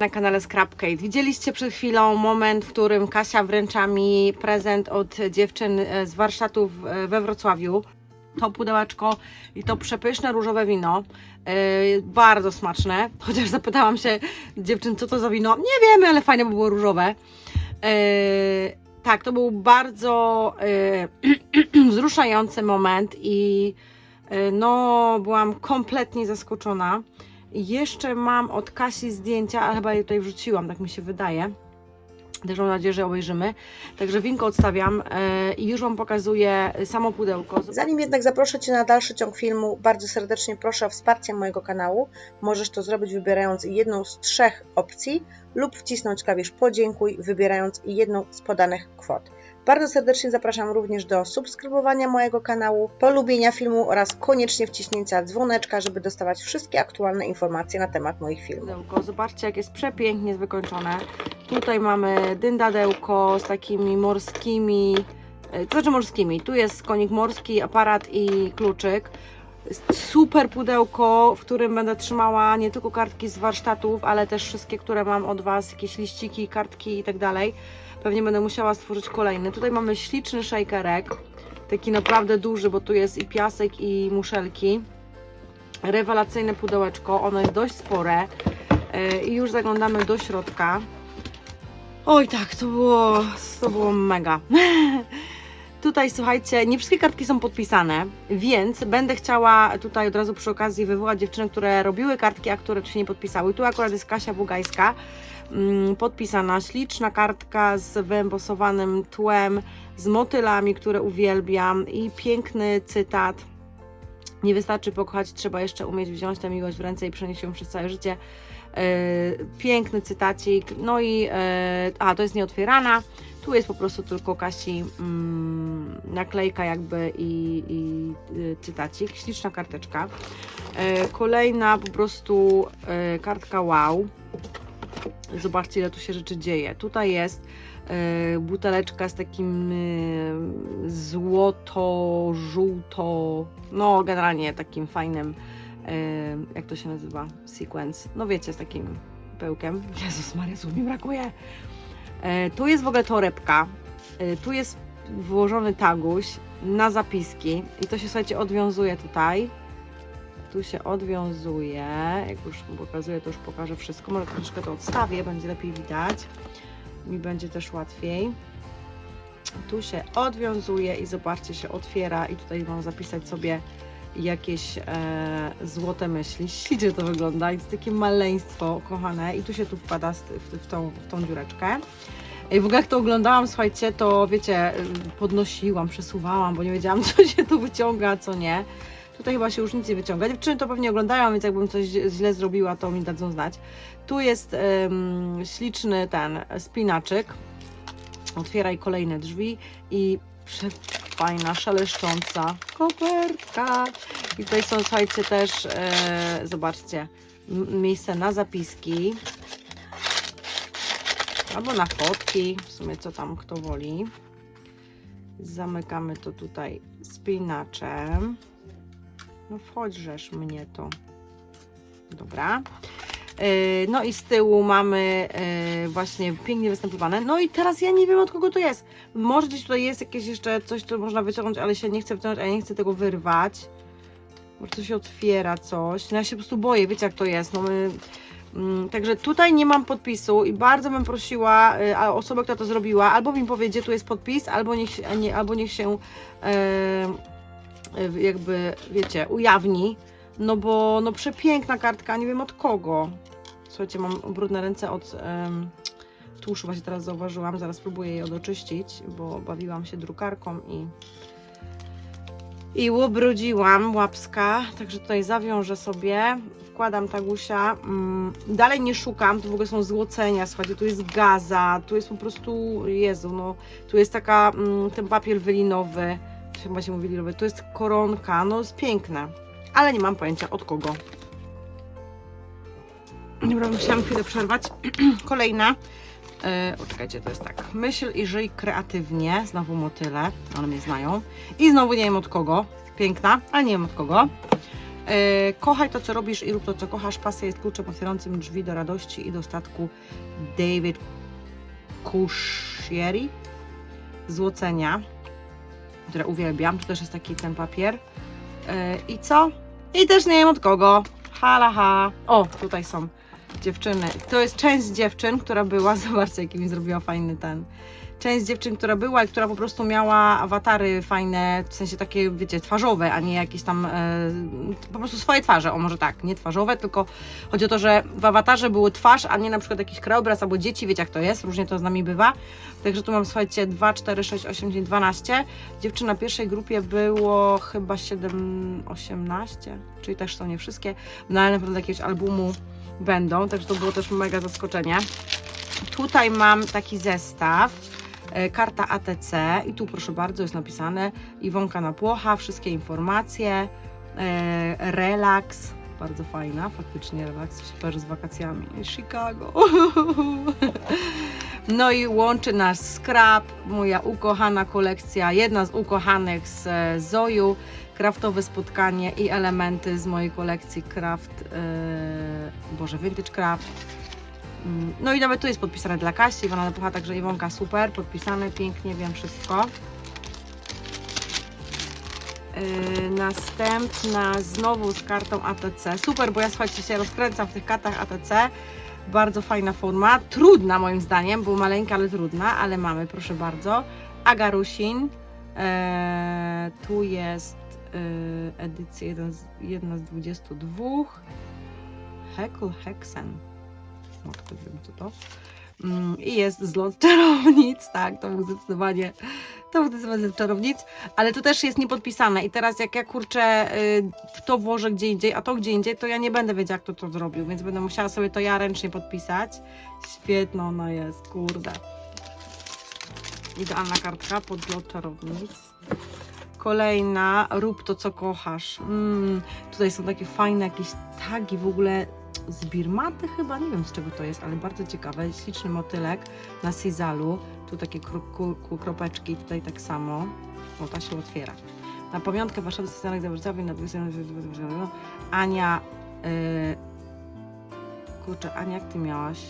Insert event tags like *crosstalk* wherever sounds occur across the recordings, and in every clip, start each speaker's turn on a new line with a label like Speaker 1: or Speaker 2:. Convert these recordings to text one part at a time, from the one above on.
Speaker 1: na kanale Scrapcade. Widzieliście przed chwilą moment, w którym Kasia wręcza mi prezent od dziewczyn e, z warsztatów e, we Wrocławiu. To pudełeczko i to przepyszne różowe wino. e, bardzo smaczne. *laughs* Chociaż zapytałam się dziewczyn, co to za wino. Nie wiemy, ale fajne, bo było różowe. Tak, to był bardzo *clears throat* wzruszający moment i no, byłam kompletnie zaskoczona. Jeszcze mam od Kasi zdjęcia, ale chyba je tutaj wrzuciłam, tak mi się wydaje. Też mam nadzieję, że obejrzymy. Także winko odstawiam e, i już Wam pokazuję samo pudełko.
Speaker 2: Zanim jednak zaproszę Cię na dalszy ciąg filmu, bardzo serdecznie proszę o wsparcie mojego kanału. Możesz to zrobić wybierając jedną z trzech opcji lub wcisnąć klawisz podziękuj, wybierając jedną z podanych kwot. Bardzo serdecznie zapraszam również do subskrybowania mojego kanału, polubienia filmu oraz koniecznie wciśnięcia dzwoneczka, żeby dostawać wszystkie aktualne informacje na temat moich filmów.
Speaker 1: Zobaczcie, jak jest przepięknie wykończone. Tutaj mamy dyndadełko z takimi morskimi, e, to znaczy morskimi. Tu jest konik morski, aparat i kluczyk. Super pudełko, w którym będę trzymała nie tylko kartki z warsztatów, ale też wszystkie, które mam od Was, jakieś liściki, kartki i tak dalej. Pewnie będę musiała stworzyć kolejny. Tutaj mamy śliczny shakerek, taki naprawdę duży, bo tu jest i piasek i muszelki. Rewelacyjne pudełeczko, ono jest dość spore. Yy, I już zaglądamy do środka. Oj tak, to było, to było mega. *laughs* Tutaj słuchajcie, nie wszystkie kartki są podpisane, więc będę chciała tutaj od razu przy okazji wywołać dziewczyny, które robiły kartki, a które się nie podpisały. Tu akurat jest Kasia Bugajska, mm, podpisana, śliczna kartka z wyembosowanym tłem, z motylami, które uwielbiam i piękny cytat. Nie wystarczy pokochać, trzeba jeszcze umieć wziąć tę miłość w ręce i przenieść ją przez całe życie. E, piękny cytacik. No i e, a to jest nieotwierana. Tu jest po prostu tylko Kasi mm, naklejka jakby i, i y, cytacik. Śliczna karteczka. E, kolejna po prostu e, kartka wow. Zobaczcie ile tu się rzeczy dzieje. Tutaj jest e, buteleczka z takim e, złoto-żółto, no generalnie takim fajnym e, jak to się nazywa? Sequence. No wiecie, z takim pełkiem. Jezus Maria, słów mi brakuje. E, tu jest w ogóle torebka. E, tu jest włożony taguś na zapiski i to się, słuchajcie, odwiązuje tutaj. Tu się odwiązuje. Jak już pokazuję, to już pokażę wszystko. Może troszkę to odstawię, będzie lepiej widać. Mi będzie też łatwiej. Tu się odwiązuje i zobaczcie, się otwiera i tutaj mam zapisać sobie jakieś e, złote myśli. Ślicznie to wygląda, jest takie maleństwo kochane i tu się tu wpada w, w, tą, w tą dziureczkę. I w ogóle jak to oglądałam, słuchajcie, to wiecie, y, podnosiłam, przesuwałam, bo nie wiedziałam, *laughs* co się tu wyciąga, co nie. Tutaj chyba się już nic nie wyciąga. Dziewczyny to pewnie oglądają, więc jakbym coś źle zrobiła, to mi dadzą znać. Tu jest śliczny ten spinaczyk. Otwieraj kolejne drzwi i fajna, szeleszcząca kopertka. I tutaj są, słuchajcie, też, e, zobaczcie, miejsce na zapiski. Albo na fotki, w sumie co tam kto woli. Zamykamy to tutaj spinaczem. No wchodźżesz mnie to. Dobra. Yy, No i z tyłu mamy yy, właśnie pięknie występowane. No i teraz ja nie wiem od kogo to jest. Może gdzieś tutaj jest jakieś jeszcze coś, co można wyciągnąć, ale się nie chcę wyciągnąć, a ja nie chcę tego wyrwać. Może to się otwiera coś. No ja się po prostu boję, wiecie jak to jest. No my, także tutaj nie mam podpisu i bardzo bym prosiła y, osobę, która to zrobiła, albo mi powie, gdzie tu jest podpis, albo niech, nie, albo niech się y, jakby, wiecie, ujawni. No bo no przepiękna kartka, nie wiem od kogo. Słuchajcie, mam brudne ręce od em, tuszu, właśnie teraz zauważyłam, zaraz spróbuję jej odoczyścić, bo bawiłam się drukarką i i ubrudziłam łapska, także tutaj zawiążę sobie, wkładam tagusia, mm, dalej nie szukam, tu w ogóle są złocenia, słuchajcie, tu jest gaza, tu jest po prostu, Jezu, no, tu jest taka, mm, ten papier wylinowy, chyba się mówi linowy, tu jest koronka, no jest piękne, ale nie mam pojęcia od kogo. Dobra, musiałam chwilę przerwać. *clears throat* Kolejna. Yy, to jest tak. Myśl i żyj kreatywnie. Znowu motyle, one mnie znają. I znowu nie wiem od kogo. Piękna, ale nie wiem od kogo. E, kochaj to, co robisz i rób to, co kochasz. Pasja jest kluczem otwierającym drzwi do radości i dostatku. David Kushieri. Złocenia, które uwielbiam. Tu też jest taki ten papier. E, I co? I też nie wiem od kogo. Hala ha. O, tutaj są dziewczyny. To jest część z dziewczyn, która była. *laughs* Zobaczcie, jaki mi zrobiła fajny ten. Część dziewczyn, która była i która po prostu miała awatary fajne, w sensie takie, wiecie, twarzowe, a nie jakieś tam e, po prostu swoje twarze. O, może tak, nie twarzowe, tylko chodzi o to, że w awatarze były twarz, a nie na przykład jakiś krajobraz albo dzieci, wiecie jak to jest, różnie to z nami bywa. Także tu mam, słuchajcie, 2, 4, 6, 8, 9, 12. Dziewczyn na pierwszej grupie było chyba 7, 18, czyli też są nie wszystkie, no ale na pewno do jakiegoś albumu będą, także to było też mega zaskoczenie. Tutaj mam taki zestaw, karta ATC i tu proszę bardzo jest napisane Iwonka na płocha, wszystkie informacje, e, relaks, bardzo fajna, faktycznie relaks, super z wakacjami, Chicago. *laughs* No i łączy nas Scrap, moja ukochana kolekcja, jedna z ukochanych z e, Zoju, kraftowe spotkanie i elementy z mojej kolekcji Craft, e, Boże, Vintage Craft. Mm, No i nawet tu jest podpisane dla Kasi, Iwona Napucha, także Iwonka super, podpisane pięknie, wiem wszystko. Yy, następna znowu z kartą ATC. Super, bo ja słuchajcie się rozkręcam w tych kartach ATC. Bardzo fajna forma. Trudna moim zdaniem, bo maleńka, ale trudna, ale mamy, proszę bardzo. Agarusin. Eee, tu jest yy, edycja jeden z, jedna z 22. Heckle Hexen. No, to wiem co to. Mm, I jest zlot czarownic, *laughs* tak, to był zdecydowanie, to zdecydowanie zlot czarownic, ale to też jest niepodpisane i teraz jak ja kurczę y, w to włożę gdzie indziej, a to gdzie indziej, to ja nie będę wiedziała jak to to zrobił, więc będę musiała sobie to ja ręcznie podpisać. Świetna ona jest, kurde. Idealna kartka pod zlot czarownic. Kolejna, rób to co kochasz. Mm, tutaj są takie fajne jakieś tagi w ogóle z birmaty chyba, nie wiem z czego to jest, ale bardzo ciekawe. Śliczny motylek na sizalu. Tu takie kropeczki, tutaj tak samo. O, ta się otwiera. Na pamiątkę Warszawy Stosunek Zawodzowy na 20... Ania... Yy, kurczę, Ania, jak Ty miałaś?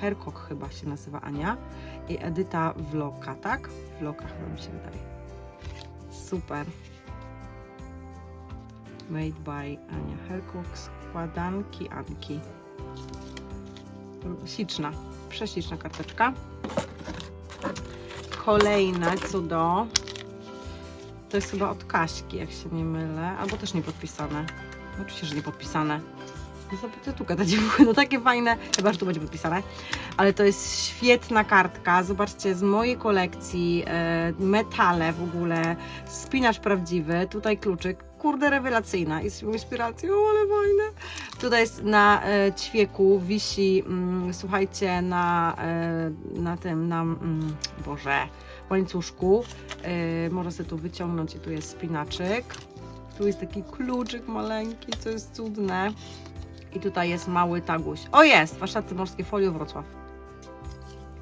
Speaker 1: Herkok chyba się nazywa Ania. I Edyta Vloka, tak? Vloka chyba mi się wydaje. Super. Made by Ania Herkok. Składanki Anki. Śliczna. Prześliczna karteczka. Kolejne cudo. To jest chyba od Kaśki, jak się nie mylę. Albo też nie podpisane. Oczywiście, że nie podpisane. No to tu gadać *laughs* no takie fajne, chyba, że tu będzie podpisane. Ale to jest świetna kartka. Zobaczcie, z mojej kolekcji e, metale w ogóle, spinacz prawdziwy, tutaj kluczyk, kurde rewelacyjna i z inspiracją, ale fajne. Tutaj jest na e, ćwieku, wisi, mm, słuchajcie, na, e, na tym, na, mm, Boże, łańcuszku. E, można sobie tu wyciągnąć i tu jest spinaczyk. Tu jest taki kluczyk maleńki, co jest cudne. I tutaj jest mały taguś. O jest! Warsztaty Morskie Folio Wrocław.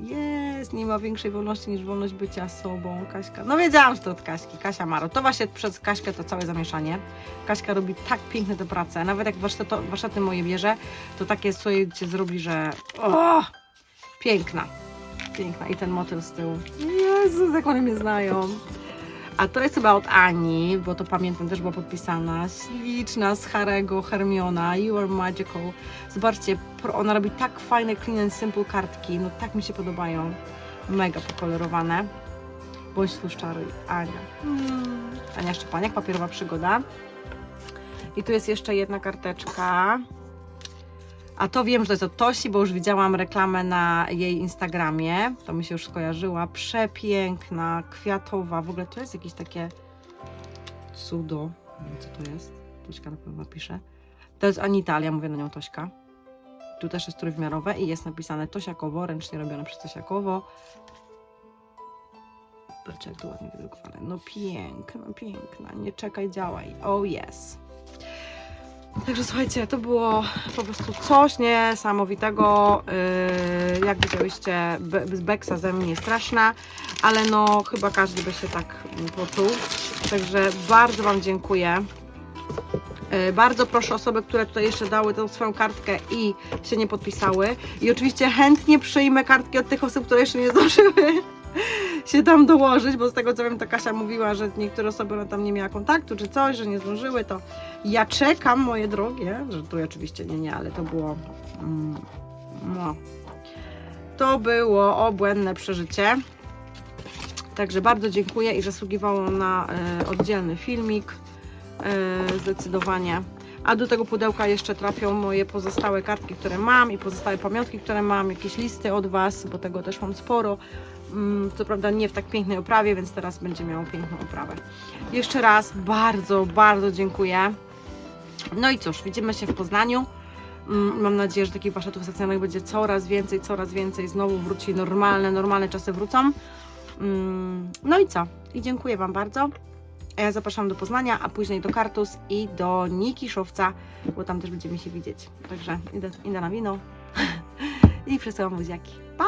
Speaker 1: Jest! Nie ma większej wolności niż wolność bycia sobą. Kaśka. No wiedziałam, że to od Kaśki. Kasia Maro. To właśnie przez Kaśkę to całe zamieszanie. Kaśka robi tak piękne te prace. Nawet jak warsztaty, warsztaty moje bierze, to takie cię zrobi, że o! Piękna. Piękna. I ten motyl z tyłu. Jezu, jak one mnie znają. A to jest chyba od Ani, bo to pamiętam, też była podpisana. Śliczna z Harego, Hermiona, You Are Magical. Zobaczcie, ona robi tak fajne clean and simple kartki, no tak mi się podobają. Mega pokolorowane. Bądź twój czaruj, Ania. Mm. Ania Szczepaniak, papierowa przygoda. I tu jest jeszcze jedna karteczka. A to wiem, że to jest od Tosi, bo już widziałam reklamę na jej Instagramie. To mi się już skojarzyła. Przepiękna, kwiatowa. W ogóle to jest jakieś takie cudo. Co to jest. Tośka na pewno napisze. To jest Anitalia, mówię na nią Tośka. Tu też jest trójwymiarowe i jest napisane Tosiakowo, ręcznie robione przez Tosiakowo. Patrzcie, jak to ładnie wydrukowane. No piękna, piękna. Nie czekaj, działaj. Oh yes. Także słuchajcie, to było po prostu coś niesamowitego. Yy, jak widziałyście, Beksa ze mnie straszna, ale no chyba każdy by się tak mm, poczuł. Także bardzo Wam dziękuję E, Bardzo proszę osoby, które tutaj jeszcze dały tą swoją kartkę i się nie podpisały. I oczywiście chętnie przyjmę kartki od tych osób, które jeszcze nie zdążyły *laughs* się tam dołożyć, bo z tego co wiem, to Kasia mówiła, że niektóre osoby ona tam nie miała kontaktu czy coś, że nie zdążyły, to ja czekam, moje drogie, że tu oczywiście nie, nie, ale to było mm, no, to było obłędne przeżycie. Także bardzo dziękuję i zasługiwało na e, oddzielny filmik. E, zdecydowanie. A do tego pudełka jeszcze trafią moje pozostałe kartki, które mam i pozostałe pamiątki, które mam, jakieś listy od Was, bo tego też mam sporo. Mm, Co prawda nie w tak pięknej oprawie, więc teraz będzie miało piękną oprawę. Jeszcze raz bardzo, bardzo dziękuję. No i cóż, widzimy się w Poznaniu. Mm, Mam nadzieję, że takich warsztatów stacjonarnych będzie coraz więcej, coraz więcej. Znowu wróci normalne, normalne czasy wrócą. Mm, No i co? I dziękuję Wam bardzo. A ja zapraszam do Poznania, a później do Kartus i do Nikiszowca, bo tam też będziemy się widzieć. Także idę, idę na wino *laughs* i przesyłam buziaki. Pa!